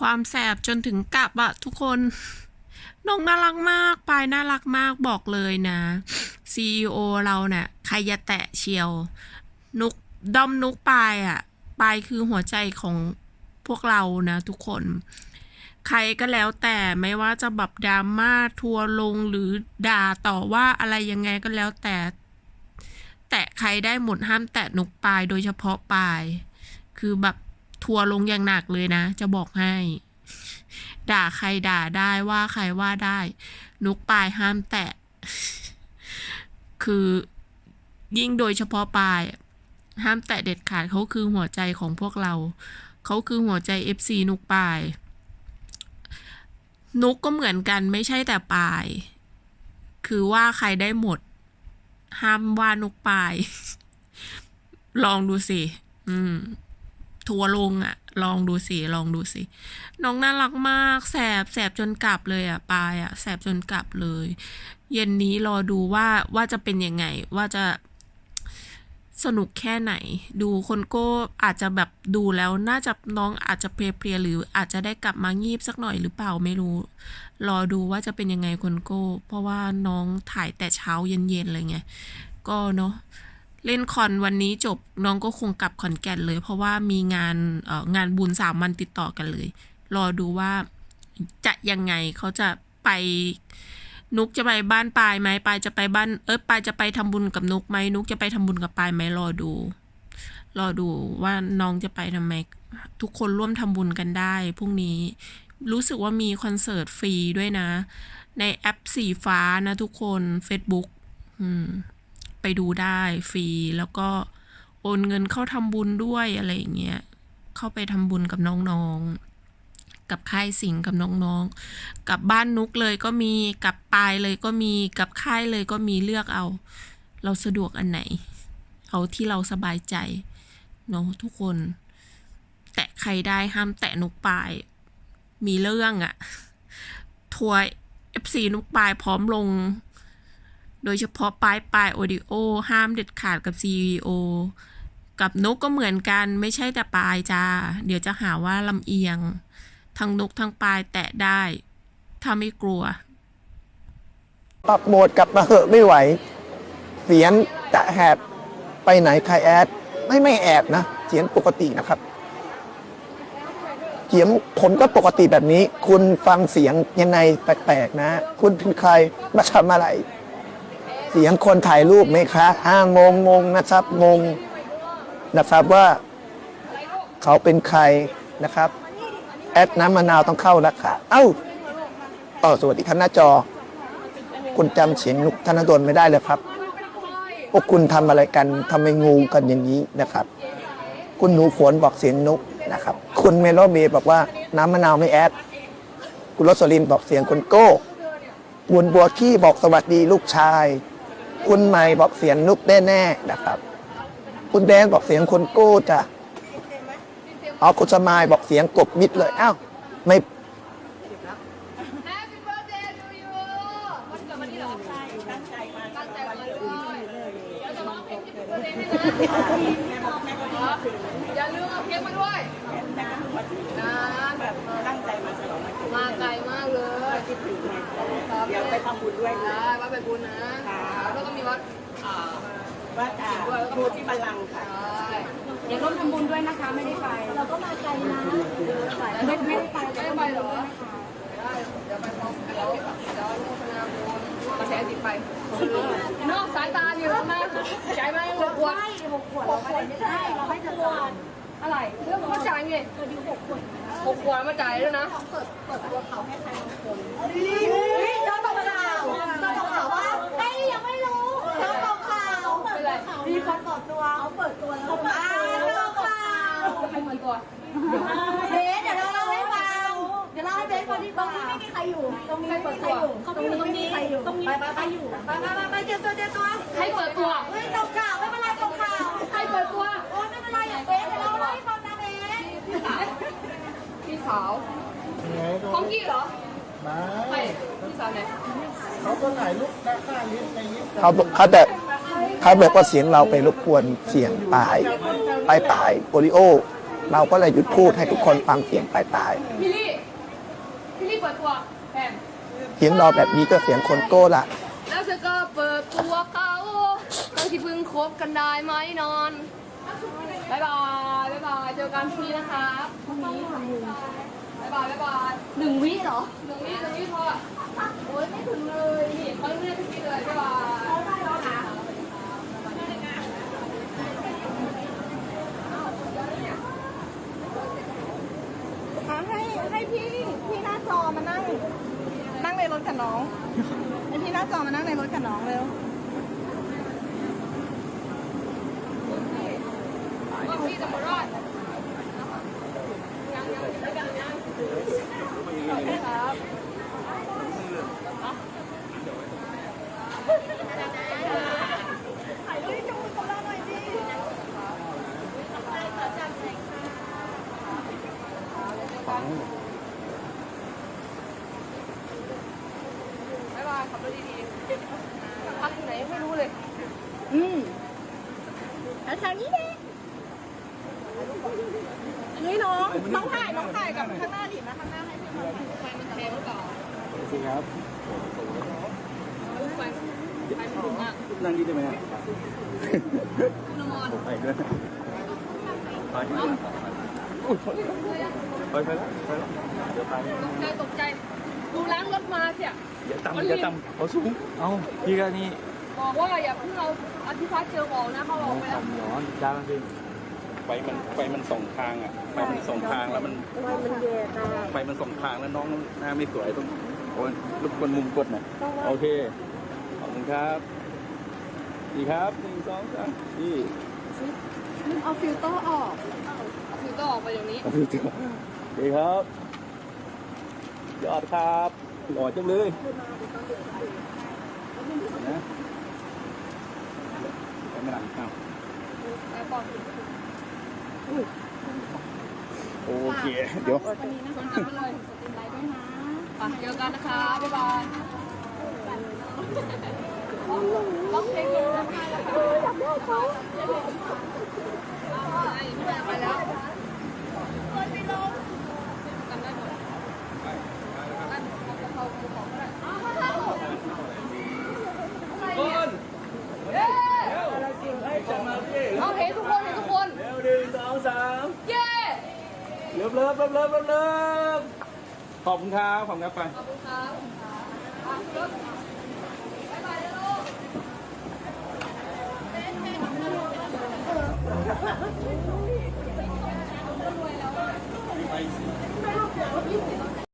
ความแสบจนถึงกลับอะทุกคนน้องน่ารักมากปายน่ารักมากบอกเลยนะ CEO เราเนี่ยใครจะแตะเชียว นุกด้อมนุกปายอะปายคือหัวใจของพวกเรานะ ทุกคน ใครก็แล้วแต่ไม่ว่าจะแบบดราม่าทัวร์ลงหรือด่าต่อว่าอะไรยังไงก็แล้วแต่ แตะใครได้หมดห้ามแตะนุกปายโดยเฉพาะปาย คือแบบ ทัวลงอย่างหนักเลยนะ จะบอกให้ ด่าใครด่าได้ว่าใครว่าได้ นุกปลายห้ามแตะ คือยิ่งโดยเฉพาะปลาย ห้ามแตะเด็ดขาดเขาคือหัวใจของพวกเรา เขาคือหัวใจ FC นุกปลาย นุกก็เหมือนกันไม่ใช่แต่ปลาย คือว่าใครได้หมด ห้ามว่านุกปลาย ลองดูสิ อืม ทัวร์ลงอะลองดูสิลองดูสิน้องน่ารักมากแสบแสบจนกลับเลยอะปายอะแสบจนกลับเลย เย็นนี้รอดูว่าว่าจะเป็นยังไง ว่าจะสนุกแค่ไหน ดูคนโก้อาจจะแบบดูแล้วน่าจะน้องอาจจะเพลียๆหรืออาจจะได้กลับมางีบสักหน่อยหรือเปล่าไม่รู้ รอดูว่าจะเป็นยังไงคนโก้ เพราะว่าน้องถ่ายแต่เช้าเย็นๆเลยไงก็เนาะ เล่นคอนวันนี้จบน้องก็คงกลับขอนแก่นเลย เพราะว่ามีงานเอ่องานบุญสามวันติดต่อกันเลย รอดูว่าจะยังไงเขาจะไปนุกจะไปบ้านปายไหมปายจะไปบ้านเออปายจะไปทำบุญกับนุกไหมนุกจะไปทำบุญกับปายไหมรอดู รอดูว่าน้องจะไปทำไม ทุกคนร่วมทำบุญกันได้พรุ่งนี้รู้สึกว่ามีคอนเสิร์ตฟรีด้วยนะ ในแอปสีฟ้านะทุกคน Facebook อืม ดูได้ฟรี แล้วก็โอนเงินเข้าทำบุญด้วยอะไรอย่างเงี้ยเข้าไปทำบุญกับน้องๆ กับค่ายสิงกับน้องๆ กับบ้านนุกเลยก็มีกับปายเลยก็มีกับค่ายเลยก็มีเลือกเอา เราสะดวกอันไหน เอาที่เราสบายใจเนาะทุกคน แตะใครได้ห้ามแตะนุกปาย มีเรื่องอะทัวร์ FC นุกปายพร้อมลง โดยเฉพาะปลายปลายโอดิโอห้ามเด็ดขาดกับ CEO กับนกก็เหมือนกันไม่ใช่แต่ปลายจ้า เดี๋ยวจะหาว่าลำเอียง ทั้งนกทั้งปลายแตะได้ ถ้าไม่กลัวปรับโหมดกลับมาเหอะไม่ไหว เสียงจะแหบไปไหนใครแอด ไม่ไม่แอบนะ เสียงปกตินะครับเสียงผมก็ปกติแบบนี้ คุณฟังเสียงยังไงแปลกๆนะ คุณเป็นใครมาทำอะไร เสียงคนถ่ายรูปไหมคะอ่างงงงนะครับงงนะครับว่าเขาเป็นใครนะครับแอดน้ำมะนาวต้องเข้าแล้วค่ะ เอ้าต่อสวัสดีครับหน้าจอ คุณจำเสียงนุกธนดลไม่ได้เลยครับพวกคุณทำอะไรกันทำไมงูกันอย่างนี้นะครับ คุณหนูฝนบอกเสียงนุกนะครับ คุณเมโลเมบอกว่าน้ำมะนาวไม่แอด คุณรสลินบอกเสียงคนโก้บุญบัวขี้บอกสวัสดีลูกชาย คุณใหม่บอกเสียงนุกแน่ๆนะครับ คุณแดงบอกเสียงคนโก้จ้ะอ๋อคุณสมายบอกเสียงกบมิดเลยอ้าวไม่ Happy birthday to you วันเกิดวันนี้เหรอใช่ตั้งใจมาตั้งใจมาเลยเดี๋ยวจะร้องเพลงที่เป็นเบอร์เดย์ให้นะอย่าลืมเอาเค้กมาด้วยนะแบบตั้งใจมาฉลองมาไกลมากเลยคิดถึงเดี๋ยวไปทำบุญด้วยได้วัดไปบุญนะแล้ วก็มีวัดอ่าวัดอ่าโพธิบัลลังก์ค่ะใช่เดี๋ยวร่วมทำบุญด้วยนะคะไม่ได้ไปเราก็มาไกลนะไม่ไม่ได้ไปไม่ได้ไปเหรอได้เดี๋ยวไปพร้อมเดี๋ยวเดี๋ยวโฆษณาบุญมาแชร์ติดไปนอกสายตาอยู่ข้างหน้าใจไหมหกขวดหกขวดเราไม่ได้เราให้เธอก่อนอะไรเรื่องมาจ่ายไงเธอดิวหกขวดหกขวดมาจ่ายด้วนะเปิดเปิดตัวเขาให้ใครบางคนนี่เราตกข่าวเราตกข่าวว่าไอ้ยังไม่รู้เราตกข่าวเปิดข่าวมีคนเปิดตัวเขาเปิดตัวแล้วเขาเปิดตัวเราตกข่าวใครเหมือนตัวเบสเดี๋ยวเราเล่าให้ฟังเดี๋ยวเล่าให้เบสฟังที่ตรงนี้ไม่มีใครอยู่ ตรงนี้ไม่มีใครอยู่ตรงนี้ไม่มีใครอยู่ตรงนี้ไปไปไปอยู่ไปไปไปไปเจอตัวเจอตัวใครเปิดตัวเฮ้ยตกข่าวไม่เป็นไรตกข่าวใครเปิดตัวโอ้ยไม่เป็นไรอย่าเบสเดี๋ยวเราเล่าให้ฟังนะเบสพี่สาวพี่สาวของกี้เหรอใครพี่สาวไหนเขาก็ถ่ายรูปหน้าข้างลิฟต์ในลิฟต์เขาบอกเขาแต่ เขาบอกว่าเสียงเราไปรบกวนเสียงปลายปลายปลายโอริโอ เราก็เลยหยุดพูดให้ทุกคนฟังเสียงปลายปลายพี่ลี่พี่รีบเปิดตัวแผ่นเสียงรอแบบนี้ก็เสียงคนโก้ละแล้วเธอก็เปิดตัวเขาทั้งที่เพิ่งคบกันได้ไหมนอนบายบายบายบายเจอกันพรุ่งนี้นะครับพรุ่งนี้ทำบุญบายบายบายบายหนึ่งวิเหรอหนึ่งวิหนึ่งวิพอโอ้ยไม่ถึงเลยนี่เขาเรียกทุกทีเลยบายบาย ให้พี่พี่หน้าจอมานั่ง นั่งในรถกับน้องให้พี่หน้าจอมานั่งในรถกับน้องเร็ว ว่าพี่จะมารอดยังยังยังยังยังครับ ถ่ายรูปจูงคนละหน่อยดิ บายบายขับรถดีๆ พักที่ไหนไม่รู้เลย อืมแล้วทางนี้เด้เฮ้ยน้อง น้องถ่าย น้องถ่ายกับข้างหน้าดินะข้างหน้าให้พี่น้องถ่ายไฟมันแพงหรือเปล่าสิครับไฟไฟมันสูงมากนั่งดีได้ไหมครับคุณนอนไปด้วยไปอุ้ยไปไปแล้วไปแล้วเดี๋ยวไปตกใจตกใจ ดูล้างรถมาเสียอย่าต่ำอย่าต่ำเขาสูง เอาพี่ก็นี่บอกว่าอย่าเพิ่งเอาอธิพัฒน์เจอบอกนะเขาบอกไปแล้วต่ำร้อนจ้าจริงไฟมันไฟมันส่งทางอะไฟมันส่งทางแล้วมันไฟมันส่งทางแล้วน้องหน้าไม่สวยต้องโอ้ยรบกวนมุมกดหน่อยโอเคขอบคุณครับดีครับหนึ่งสองสามนี่เอาฟิลเตอร์ออกคือต้องออกไปอย่างนี้ขอบคุณครับดีครับ ยอดครับหล่อจังเลยนะไปไม่หลังอ้าวโอเค เดี๋ยวชนกันไปเลยไปเจอกันนะคะ บ๊ายบายร้องเพลงกันนะคะจับได้เขาไปแล้วกันได้หมดกันเขาของก็ได้คนเย้เอาเห็นทุกคนเห็นทุกคน เร็วหนึ่งสองสาม เย้ เลิ ฟเลิฟเลิฟเลิฟเลิฟขอบคุณครับขอบคุณครับไปขอบคุณครับอะรถบ๊ายบายนะลูกไปสิ